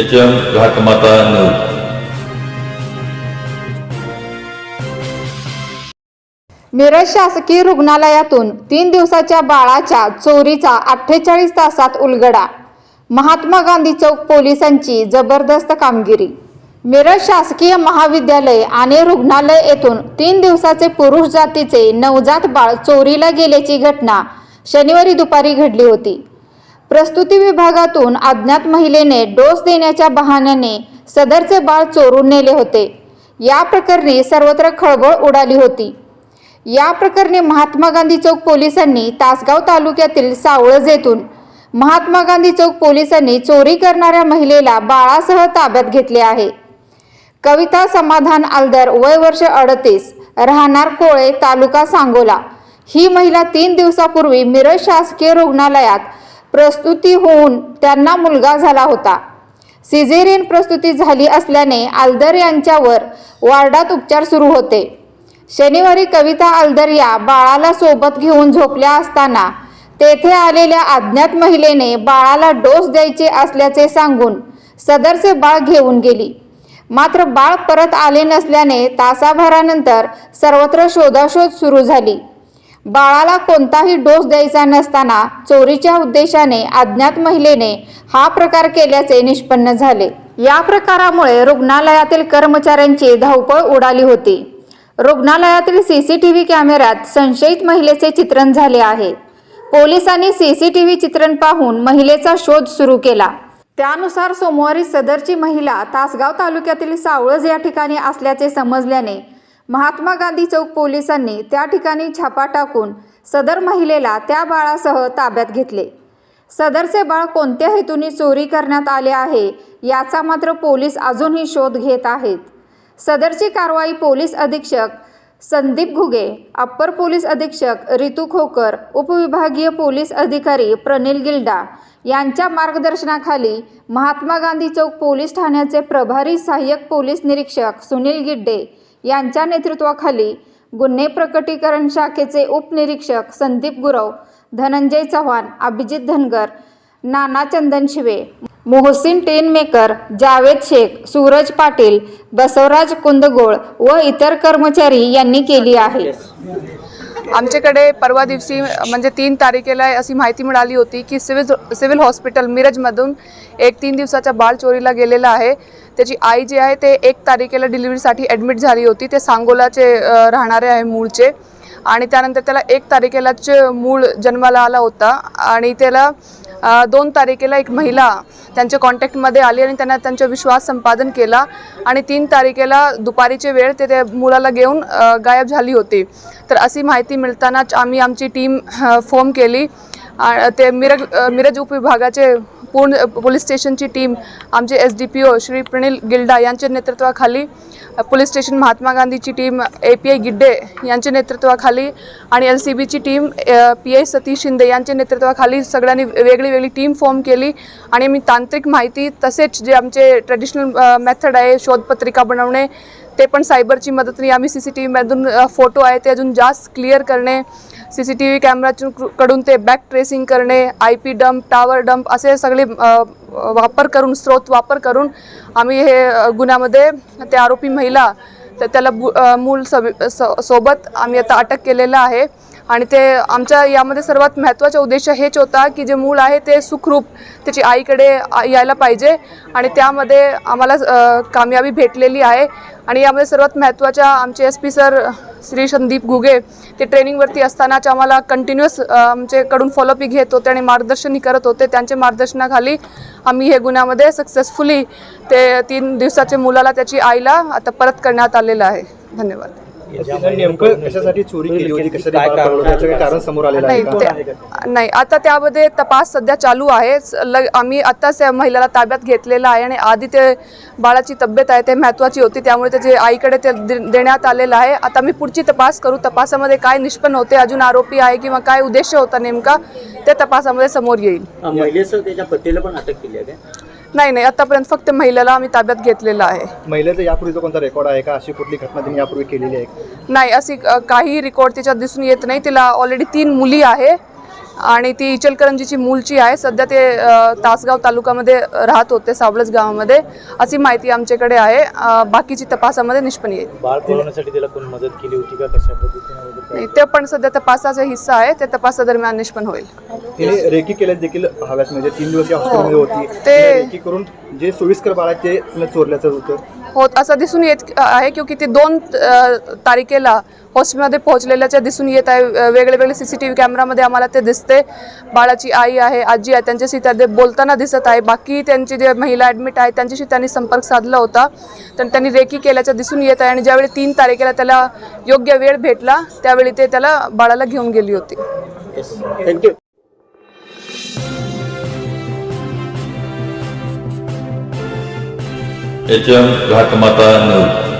H M Ghatmata news Miraj शासकीय रुग्णालयातून तीन दिवसाच्या बाळाच्या चोरीचा अठ्ठेचाळीस तासात उलगडा. महात्मा गांधी चौक पोलिसांची जबरदस्त कामगिरी. मिरज शासकीय महाविद्यालय आणि रुग्णालय येथून तीन दिवसाचे पुरुष जातीचे नवजात बाळ चोरीला गेल्याची घटना शनिवारी दुपारी घडली होती. प्रस्तुती विभागातून अज्ञात महिलेने डोस देण्याच्या बहाण्याने सदरचे बाळ चोरून नेले होते. या प्रकरणी सर्वत्र खळबळ उडाली होती. या प्रकरणी महात्मा गांधी चौक पोलिसांनी तासगाव तालुक्यातील सावळज येथून महात्मा गांधी चौक पोलिसांनी चोरी करणाऱ्या महिलेला बाळासह ताब्यात घेतले आहे. कविता समाधान आलदर वय वर्ष अडतीस राहणार कोळे तालुका सांगोला. ही महिला तीन दिवसापूर्वी मिरज शासकीय रुग्णालयात प्रस्तुती होऊन त्यांना मुलगा झाला होता. सिझेरियन प्रस्तुती झाली असल्याने आलदर यांच्यावर वार्डात उपचार सुरू होते. शनिवारी कविता आलदर या बाळाला सोबत घेऊन झोपल्या असताना तेथे आलेल्या अज्ञात महिलेने बाळाला डोस द्यायचे असल्याचे सांगून सदरचे बाळ घेऊन गेली. मात्र बाळ परत आले नसल्याने तासाभरानंतर सर्वत्र शोधाशोध सुरू झाली. बाळाला कोणताही डोस द्यायचा नसताना चोरीच्या उद्देशाने अज्ञात महिलेने हा प्रकार केल्याचे निष्पन्न झाले. या प्रकारामुळे रुग्णालयातील कर्मचाऱ्यांची धावपळ उडाली होती. रुग्णालयातील सीसीटीव्ही कॅमेऱ्यात संशयित महिलेचे चित्रण झाले आहे. पोलिसांनी सीसीटीव्ही चित्रण पाहून महिलेचा शोध सुरू केला. त्यानुसार सोमवारी सदरची महिला तासगाव तालुक्यातील सावळज या ठिकाणी असल्याचे समजल्याने महात्मा गांधी चौक पोलिसांनी त्या ठिकाणी छापा टाकून सदर महिलेला त्या बाळासह ताब्यात घेतले. सदरचे बाळ कोणत्या हेतूने चोरी करण्यात आले आहे याचा मात्र पोलीस अजूनही शोध घेत आहेत. सदरची कारवाई पोलीस अधीक्षक संदीप घुगे अप्पर पोलीस अधीक्षक रितू खोकर उपविभागीय पोलीस अधिकारी प्रनिल गिल्डा यांच्या मार्गदर्शनाखाली महात्मा गांधी चौक पोलीस ठाण्याचे प्रभारी सहाय्यक पोलीस निरीक्षक सुनील गिड्डे यांच्या नेतृत्वाखाली गुन्हे प्रकटीकरण शाखेचे उपनिरीक्षक संदीप गुरव धनंजय चव्हाण अभिजित धनगर नाना चंदन शिवे मोहसिन टेनमेकर जावेद शेख सूरज पाटील बसवराज कुंदगोळ व इतर कर्मचारी यांनी केली आहे. आमच्याकडे परवा दिवशी म्हणजे तीन तारखेला अशी माहिती मिळाली होती की सिव्हिल सिव्हिल हॉस्पिटल मिरजमधून एक तीन दिवसाच्या बाळ चोरीला गेलेला आहे. त्याची आई जी आहे ते एक तारखेला डिलिव्हरीसाठी ॲडमिट झाली होती. ते सांगोलाचे राहणारे आहे मूळचे. आणि त्यानंतर त्याला एक तारखेलाच मूळ जन्माला आला होता. आणि त्याला दोन तारखेला एक महिला त्यांच्या कॉन्टॅक्टमध्ये आली आणि त्यांना त्यांचा विश्वास संपादन केला. आणि तीन तारखेला दुपारीचे वेळ ते त्या मुलाला घेऊन गायब झाली होती. तर अशी माहिती मिळतानाच आम्ही आमची टीम फॉर्म केली. ते मिरज मिरज उपविभागाचे पूर्ण पोलीस स्टेशनची टीम आमचे S D P O Shri Pranil Gilda यांच्या नेतृत्वाखाली पोलीस स्टेशन महात्मा गांधीची team A P I Gidde यांच्या नेतृत्वाखाली आणि एल सी बीची team P I Satish Shinde यांच्या नेतृत्वाखाली सगळ्यांनी वेगळी वेगळी टीम फॉर्म केली. आणि आम्ही तांत्रिक माहिती तसेच जे आमचे ट्रेडिशनल मेथड आहे शोधपत्रिका बनवणे ते पण सायबरची मदतीने आम्ही सी सी टी व्हीमधून फोटो आहे ते अजून जास्त क्लिअर करणे सी सी टी व्ही कॅमेरातून कडून ते बॅक ट्रेसिंग करणे I P dump tower dump असे सगळे वापर करून स्रोत वापर करून आम्ही हे गुन्ह्यामध्ये ते आरोपी महिला तर त्याला बु मूल सब सोबत आम्ही आता अटक केलेलं आहे. आणि ते आमच्या यामध्ये सर्वात महत्त्वाचा उद्देश हेच होता की जे मूल आहे ते सुखरूप त्याची आईकडे यायला पाहिजे. आणि त्यामध्ये आम्हाला कामयाबी भेटलेली आहे. आणि यामध्ये सर्वात महत्त्वाच्या आमचे S P sir Shri Sandeep Ghuge ते ट्रेनिंगवरती असतानाच आम्हाला कंटिन्युअस आमच्याकडून फॉलोअपही घेत होते आणि मार्गदर्शनही करत होते त्यांच्या मार्गदर्शनाखाली आम्ही हे गुन्ह्यामध्ये सक्सेसफुली ते तीन दिवसाच्या मुलाला त्याची आईला आता परत करण्यात आलेलं आहे. धन्यवाद. नेमकं कशासाठी चोरी केली होती कशासाठी बाळ पळवलं त्याचं काही कारण समोर आलेलं आहे नाही आता त्यामध्ये तपास सध्या चालू आहे. स- ल- आम्ही आत्ताच त्या महिलेला ताब्यात घेतलेला आहे आणि आधी ते बाळाची तब्येत आहे ते महत्त्वाची होती त्यामुळे त्याचे आईकडे ते दे- देण्यात आलेलं आहे. आता मी पुढची तपास करू तपासामध्ये काय निष्पन्न होते अजून आरोपी आहे किंवा काय उद्देश होता नेमका ते तपासामध्ये समोर येईल. महिलेसह त्याच्या पतीला पण अटक केली आहे नाही नाही आतापर्यंत फक्त महिलेला आम्ही ताब्यात घेतलेलं आहे. महिलेचा यापूर्वीचा कोणता रेकॉर्ड आहे का? अशी कुठली घटना तिने यापूर्वी केलेली आहे? नाही अशी अ, काही रेकॉर्ड त्याच्यात दिसून येत नाही. तिला ऑलरेडी तीन मुली आहे. आणि ती इचलकरंजीची मूलची आहे. सध्या ते तासगाव तालुक्यामध्ये राहत होते सावळज गावामध्ये. अशी माहिती आमच्याकडे आहे. बाकीची तपासामध्ये निष्पन्न येईल. बाळ पळवण्यासाठी त्याला कोणी मदत केली होती का? कशा पद्धतीने वगैरे नाही ते पण सध्या तपासाचा हिस्सा आहे. ते तपासादरम्यान निष्पन्न होईल. रेकी केल्यास देखील हव्यास म्हणजे तीन दिवस होती. ते- करून जे सोयीस्कर बाळ ते चोरल्याचं होतं. होत असं दिसून येत आहे क्योंकि ते दोन तारखेला हॉस्पिटलमध्ये पोहोचलेल्याच्या दिसून येत आहे. वेगळे वेगळे सी सी टी व्ही कॅमेरामध्ये आम्हाला ते दिसते. बाळाची आई आहे आजी आहे त्यांच्याशी त्या ते बोलताना दिसत आहे. बाकी त्यांची जे महिला ॲडमिट आहे त्यांच्याशी त्यांनी संपर्क साधला होता. तर त्यांनी रेकी केल्याचं दिसून येत आहे आणि ज्यावेळी तीन तारखेला त्याला योग्य वेळ भेटला त्यावेळी ते त्याला बाळाला घेऊन गेली होती. Thank you H M Ghatmata news.